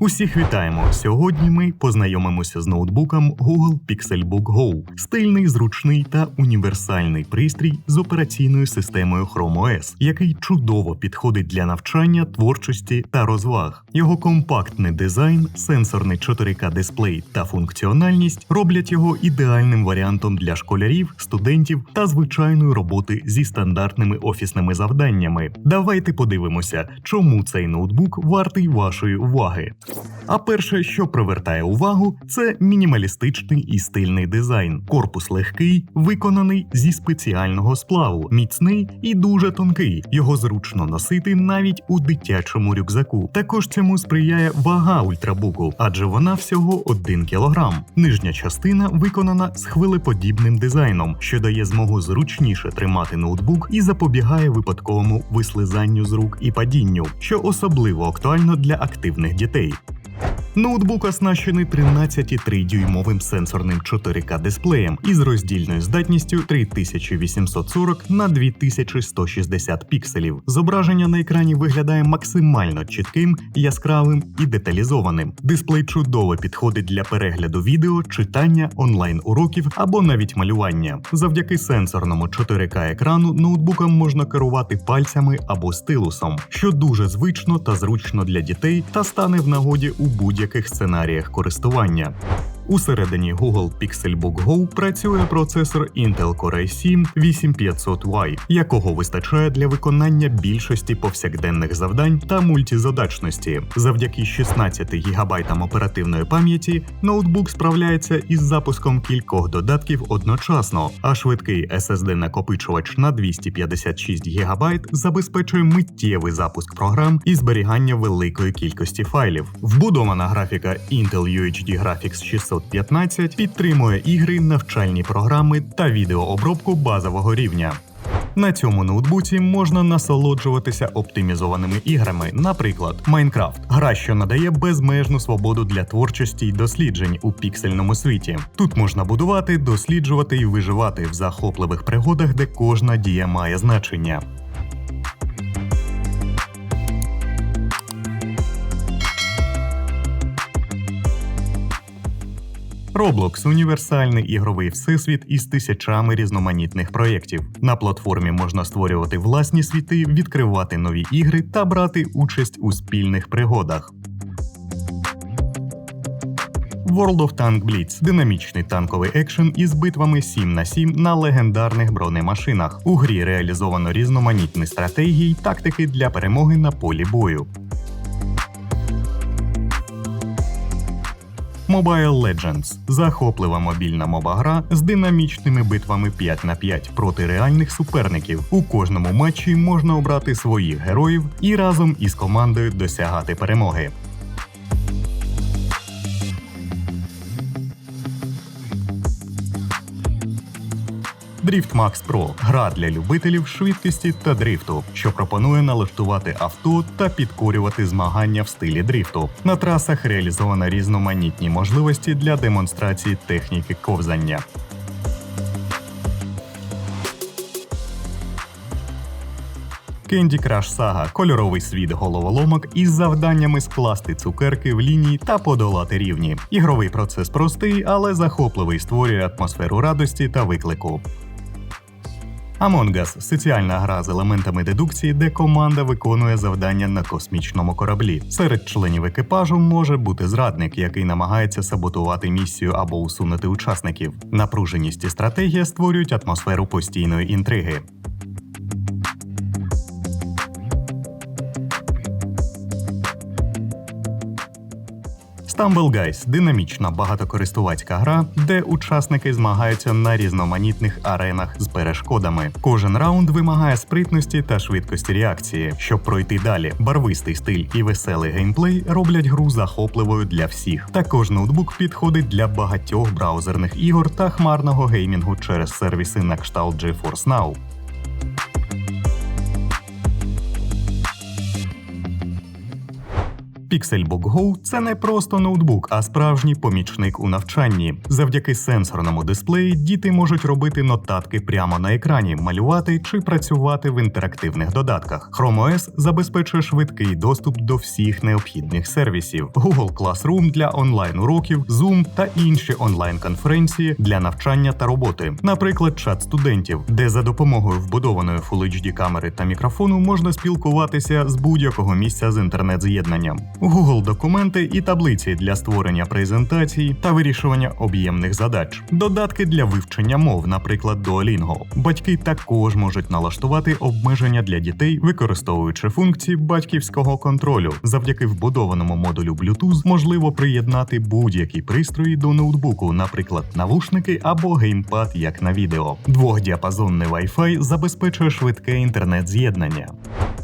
Усіх вітаємо! Сьогодні ми познайомимося з ноутбуком Google Pixelbook Go. Стильний, зручний та універсальний пристрій з операційною системою Chrome OS, який чудово підходить для навчання, творчості та розваг. Його компактний дизайн, сенсорний 4К дисплей та функціональність роблять його ідеальним варіантом для школярів, студентів та звичайної роботи зі стандартними офісними завданнями. Давайте подивимося, чому цей ноутбук вартий вашої уваги. А перше, що привертає увагу, це мінімалістичний і стильний дизайн. Корпус легкий, виконаний зі спеціального сплаву, міцний і дуже тонкий. Його зручно носити навіть у дитячому рюкзаку. Також цьому сприяє вага ультрабуку, адже вона всього 1 кг. Нижня частина виконана з хвилеподібним дизайном, що дає змогу зручніше тримати ноутбук і запобігає випадковому вислизанню з рук і падінню, що особливо актуально для активних дітей. Ноутбук оснащений 13,3-дюймовим сенсорним 4К дисплеєм із роздільною здатністю 3840 на 2160 пікселів. Зображення на екрані виглядає максимально чітким, яскравим і деталізованим. Дисплей чудово підходить для перегляду відео, читання, онлайн-уроків або навіть малювання. Завдяки сенсорному 4К екрану ноутбуком можна керувати пальцями або стилусом, що дуже звично та зручно для дітей та стане в нагоді у будь-яких сценаріях користування. Усередині Google Pixelbook Go працює процесор Intel Core i7 8500Y, якого вистачає для виконання більшості повсякденних завдань та мультизадачності. Завдяки 16 ГБ оперативної пам'яті ноутбук справляється із запуском кількох додатків одночасно, а швидкий SSD-накопичувач на 256 ГБ забезпечує миттєвий запуск програм і зберігання великої кількості файлів. Вбудована графіка Intel UHD Graphics 600 515 підтримує ігри, навчальні програми та відеообробку базового рівня. На цьому ноутбуці можна насолоджуватися оптимізованими іграми, наприклад, Майнкрафт, гра, що надає безмежну свободу для творчості й досліджень у піксельному світі. Тут можна будувати, досліджувати і виживати в захопливих пригодах, де кожна дія має значення. Roblox – універсальний ігровий всесвіт із тисячами різноманітних проєктів. На платформі можна створювати власні світи, відкривати нові ігри та брати участь у спільних пригодах. World of Tank Blitz – динамічний танковий екшен із битвами 7 на 7 на легендарних бронемашинах. У грі реалізовано різноманітні стратегії й тактики для перемоги на полі бою. Mobile Legends захоплива мобільна моба-гра з динамічними битвами 5 на 5 проти реальних суперників. У кожному матчі можна обрати своїх героїв і разом із командою досягати перемоги. Drift Max Pro гра для любителів швидкості та дрифту, що пропонує налаштувати авто та підкорювати змагання в стилі дрифту. На трасах реалізовано різноманітні можливості для демонстрації техніки ковзання. Candy Crush Saga – кольоровий світ головоломок із завданнями скласти цукерки в лінії та подолати рівні. Ігровий процес простий, але захопливий створює атмосферу радості та виклику. Among Us – соціальна гра з елементами дедукції, де команда виконує завдання на космічному кораблі. Серед членів екіпажу може бути зрадник, який намагається саботувати місію або усунути учасників. Напруженість і стратегія створюють атмосферу постійної інтриги. Stumble Guys – динамічна багатокористувацька гра, де учасники змагаються на різноманітних аренах з перешкодами. Кожен раунд вимагає спритності та швидкості реакції. Щоб пройти далі, барвистий стиль і веселий геймплей роблять гру захопливою для всіх. Також ноутбук підходить для багатьох браузерних ігор та хмарного геймінгу через сервіси на кшталт GeForce Now. Pixelbook Go – це не просто ноутбук, а справжній помічник у навчанні. Завдяки сенсорному дисплеї діти можуть робити нотатки прямо на екрані, малювати чи працювати в інтерактивних додатках. Chrome OS забезпечує швидкий доступ до всіх необхідних сервісів: Google Classroom для онлайн уроків, Zoom та інші онлайн-конференції для навчання та роботи, наприклад, чат студентів, де за допомогою вбудованої Full HD камери та мікрофону можна спілкуватися з будь-якого місця з інтернет-з'єднанням. Google документи і таблиці для створення презентацій та вирішування об'ємних задач, додатки для вивчення мов, наприклад, Duolingo. Батьки також можуть налаштувати обмеження для дітей, використовуючи функції батьківського контролю. Завдяки вбудованому модулю Bluetooth можливо приєднати будь-які пристрої до ноутбуку, наприклад, навушники або геймпад, як на відео. Двохдіапазонний Wi-Fi забезпечує швидке інтернет-з'єднання.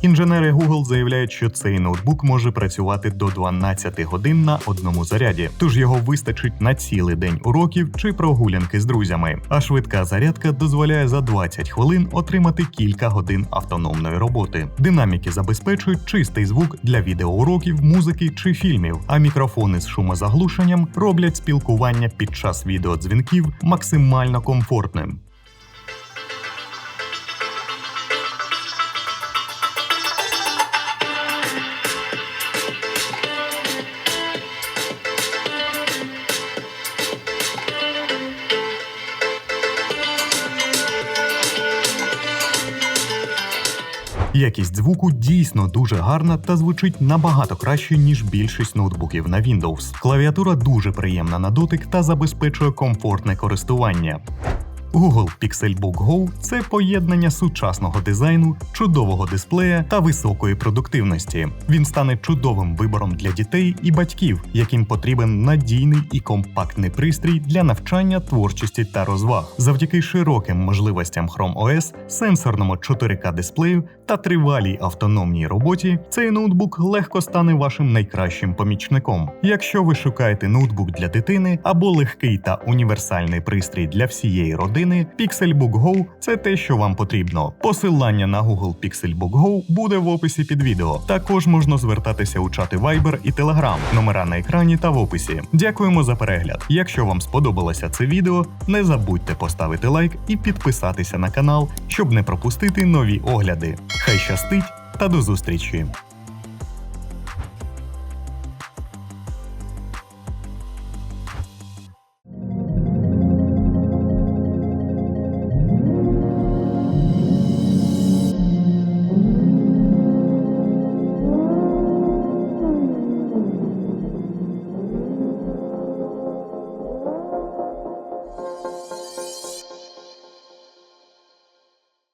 Інженери Google заявляють, що цей ноутбук може працювати до 12 годин на одному заряді, тож його вистачить на цілий день уроків чи прогулянки з друзями. А швидка зарядка дозволяє за 20 хвилин отримати кілька годин автономної роботи. Динаміки забезпечують чистий звук для відеоуроків, музики чи фільмів, а мікрофони з шумозаглушенням роблять спілкування під час відеодзвінків максимально комфортним. Якість звуку дійсно дуже гарна та звучить набагато краще, ніж більшість ноутбуків на Windows. Клавіатура дуже приємна на дотик та забезпечує комфортне користування. Google Pixelbook Go – це поєднання сучасного дизайну, чудового дисплея та високої продуктивності. Він стане чудовим вибором для дітей і батьків, яким потрібен надійний і компактний пристрій для навчання, творчості та розваг. Завдяки широким можливостям Chrome OS, сенсорному 4К дисплею та тривалій автономній роботі, цей ноутбук легко стане вашим найкращим помічником. Якщо ви шукаєте ноутбук для дитини або легкий та універсальний пристрій для всієї родини, Pixelbook Go – це те, що вам потрібно. Посилання на Google Pixelbook Go буде в описі під відео. Також можна звертатися у чати Viber і Telegram, номера на екрані та в описі. Дякуємо за перегляд. Якщо вам сподобалося це відео, не забудьте поставити лайк і підписатися на канал, щоб не пропустити нові огляди. Хай щастить та до зустрічі!